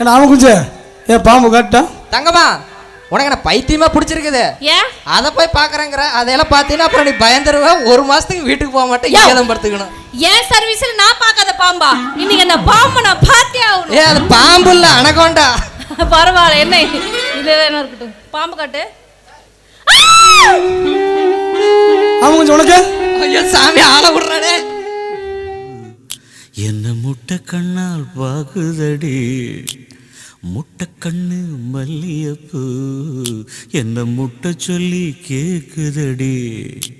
ஏன்னா அவன் குஞ்சு? ஏன் பாம்பு காட்டா தங்கம்மா உனக்கு என்ன பைத்தியமா பிடிச்சிருக்குது? ஏன் அதை போய் பாக்குறேங்கிற அதையெல்லாம் பார்த்தீங்கன்னா அப்புறம் நீ பயந்துருவ. ஒரு மாசத்துக்கு வீட்டுக்கு போக மாட்டேன் தான் படுத்துக்கணும். ஏன் சர்வீஸ்ல நான் பார்க்காத பாம்பா. இன்னைக்கு அந்த பாம்பை நான் பார்த்தே ஏ ஆகணும் அது பாம்பு இல்ல அனகோண்டா. பரவாயில்ல என்ன? இது வேணா இருக்கட்டும். பாம்பு காட்டு. அவன் குஞ்சு உனக்கு? ஐயோ சாமி ஆள விடுறானே. என்ன முட்டை கண்ணால் பாகுதடி முட்டை கண்ணு மல்லியப்பூ என்ன முட்டை சொல்லி கேக்குதடி?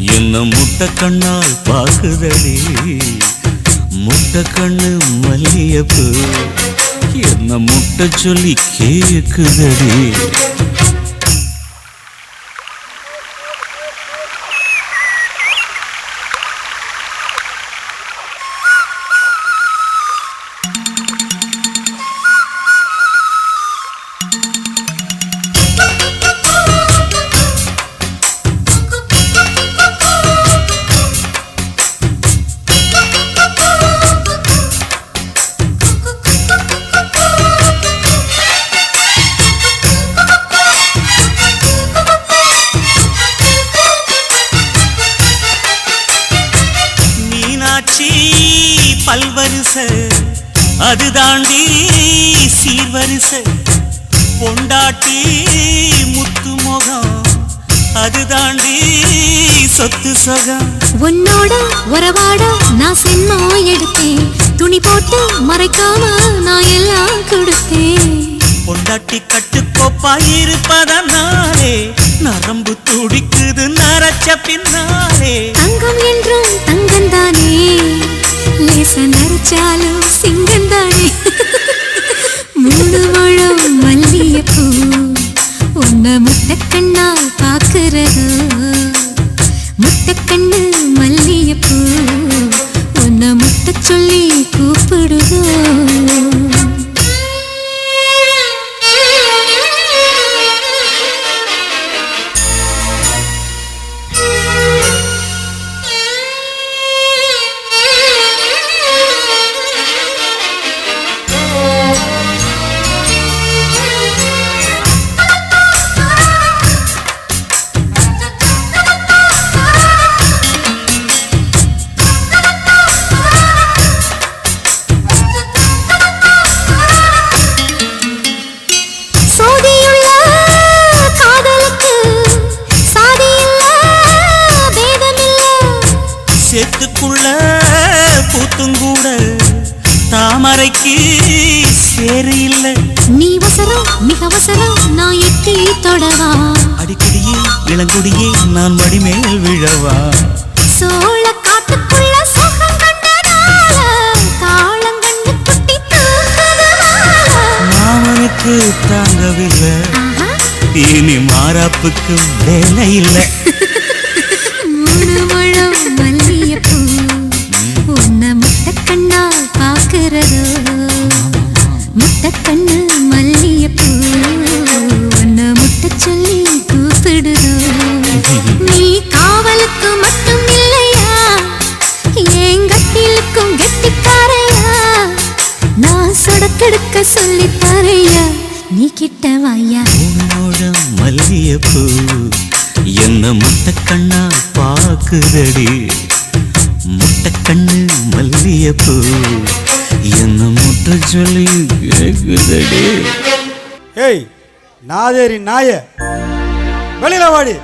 என்ன முட்டை கண்ணால் பாக்குதடி முட்டை கண்ணு மல்லியப்பு என்ன முட்டை சொல்லி கேக்குதடி? பல்வரிச அது தாண்டி சீர்வரிச பொண்டாட்டி முத்து முகம். அது தாண்டி சொத்து சொகம். உன்னோட உறவாட நான் சென்னோ எடுத்தேன். துணி போட்டு மறைக்காம நான் எல்லாம் கொடுத்தேன். பொண்டாட்டி கட்டுக்கோப்பா இருப்பதனாலே நரம்பு துடிக்குது நரச்ச பின்னாலே. தங்கம் என்றும் லேச நரைச்சாலும் சிங்கம் தானே? மூணு முழம் மல்லியப்பூ உன்னை முட்டை கண்ணால் பார்க்கறது முட்டை கண்ணு உன்னை முட்டை சொல்லி கூப்பிடுதோ? நீ வசரம் மிக வசரம் நான் எட்டி தொடவா? அடிக்கடியே இளங்குடியே நான் மடிமேல் விழவா? சோழ காட்டுக்குள்ள சுகம் கண்டதால காளங்கண்ணு குட்டி மாமனுக்கு தாங்கவில்லை. இனி மாறாப்புக்கு வேலை இல்லை. மூணு முழம் மல்லிகைப்பூ உன்னை முட்டைக்கண்ணால் பார்க்கிறதோ? சொல்லி தரையா நீ கிட்ட வாயா உன்னோட மல்லியப்பூ என்ன முட்டைக்கண்ணா பாக்குதடி? முட்டைக்கண்ணு மல்லியப்பூ என்ன முட்டை சொல்லி கேக்குதடி? ஏய் நாதேரி நாய வெளியில வாடி.